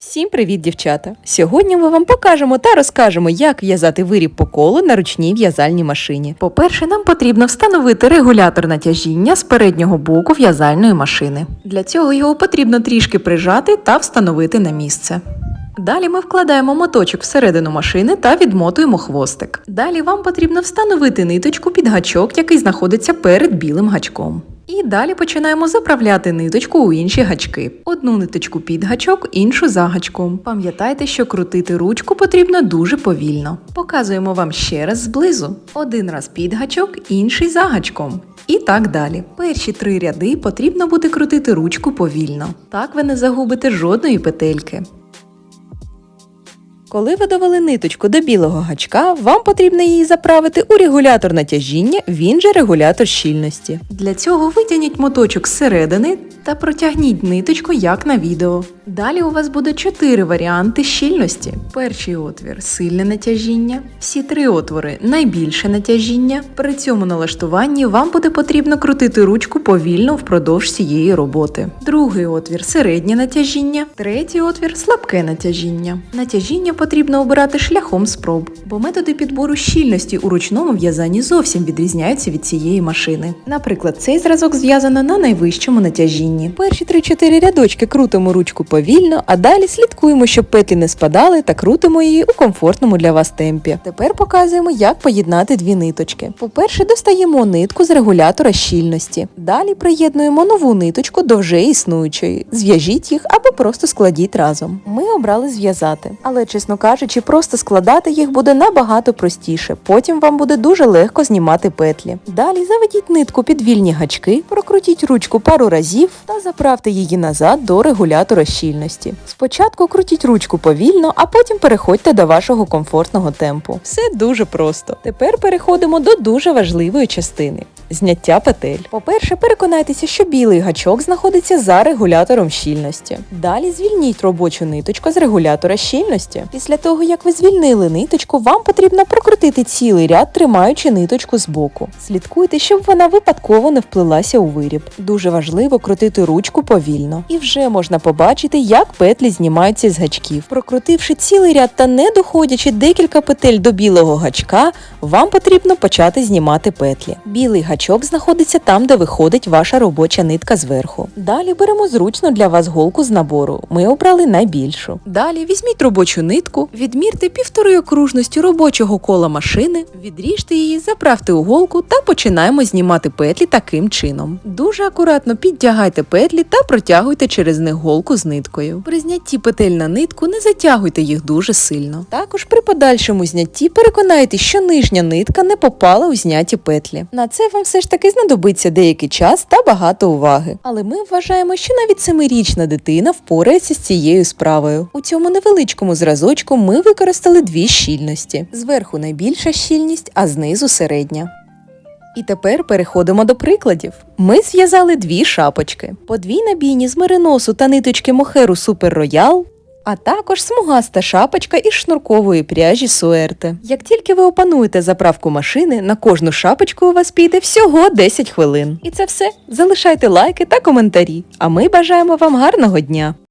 Всім привіт, дівчата! Сьогодні ми вам покажемо та розкажемо, як в'язати виріб по колу на ручній в'язальній машині. По-перше, нам потрібно встановити регулятор натяжіння з переднього боку в'язальної машини. Для цього його потрібно трішки прижати та встановити на місце. Далі ми вкладаємо моточок всередину машини та відмотуємо хвостик. Далі вам потрібно встановити ниточку під гачок, який знаходиться перед білим гачком. І далі починаємо заправляти ниточку у інші гачки. Одну ниточку під гачок, іншу за гачком. Пам'ятайте, що крутити ручку потрібно дуже повільно. Показуємо вам ще раз зблизу. Один раз під гачок, інший за гачком. І так далі. Перші три ряди потрібно буде крутити ручку повільно. Так ви не загубите жодної петельки. Коли ви довели ниточку до білого гачка, вам потрібно її заправити у регулятор натяжіння, він же регулятор щільності. Для цього витягніть моточок зсередини та протягніть ниточку, як на відео. Далі у вас буде чотири варіанти щільності. Перший отвір сильне натяжіння, всі три отвори найбільше натяжіння. При цьому налаштуванні вам буде потрібно крутити ручку повільно впродовж цієї роботи. Другий отвір середнє натяжіння, третій отвір слабке натяжіння. Натяжіння потрібно обирати шляхом спроб, бо методи підбору щільності у ручному в'язанні зовсім відрізняються від цієї машини. Наприклад, цей зразок зв'язано на найвищому натяжінні. Перші 3-4 рядочки крутимо ручку повільно, а далі слідкуємо, щоб петлі не спадали та крутимо її у комфортному для вас темпі. Тепер показуємо, як поєднати дві ниточки. По-перше, достаємо нитку з регулятора щільності. Далі приєднуємо нову ниточку до вже існуючої. Зв'яжіть їх або просто складіть разом. Ми обрали зв'язати, але, чесно кажучи, просто складати їх буде набагато простіше. Потім вам буде дуже легко знімати петлі. Далі заведіть нитку під вільні гачки, прокрутіть ручку пару разів та заправте її назад до регулятора щільності. Спочатку крутіть ручку повільно, а потім переходьте до вашого комфортного темпу. Все дуже просто. Тепер переходимо до дуже важливої частини. Зняття петель. По-перше, переконайтеся, що білий гачок знаходиться за регулятором щільності. Далі звільніть робочу ниточку з регулятора щільності. Після того, як ви звільнили ниточку, вам потрібно прокрутити цілий ряд, тримаючи ниточку з боку. Слідкуйте, щоб вона випадково не вплилася у виріб. Дуже важливо крутити ручку повільно. І вже можна побачити, як петлі знімаються з гачків. Прокрутивши цілий ряд та не доходячи декілька петель до білого гачка, вам потрібно почати знімати петлі. Білий гачок знаходиться там, де виходить ваша робоча нитка зверху. Далі беремо зручно для вас голку з набору. Ми обрали найбільшу. Далі візьміть робочу нитку, відмірте півтори окружності робочого кола машини, відріжте її, заправте у голку та починаємо знімати петлі таким чином. Дуже акуратно підтягайте петлі та протягуйте через них голку з ниткою. При знятті петель на нитку не затягуйте їх дуже сильно. Також при подальшому знятті переконайтеся, що нижня нитка не попала у зняті петлі. На це вам все ж таки знадобиться деякий час та багато уваги. Але ми вважаємо, що навіть семирічна дитина впорається з цією справою. У цьому невеличкому зразочку ми використали дві щільності: зверху найбільша щільність, а знизу середня. І тепер переходимо до прикладів. Ми зв'язали дві шапочки: подвійна бійні з мериносу та ниточки мохеру Супер Роял. А також смугаста шапочка із шнуркової пряжі Суерте. Як тільки ви опануєте заправку машини, на кожну шапочку у вас піде всього 10 хвилин. І це все. Залишайте лайки та коментарі. А ми бажаємо вам гарного дня!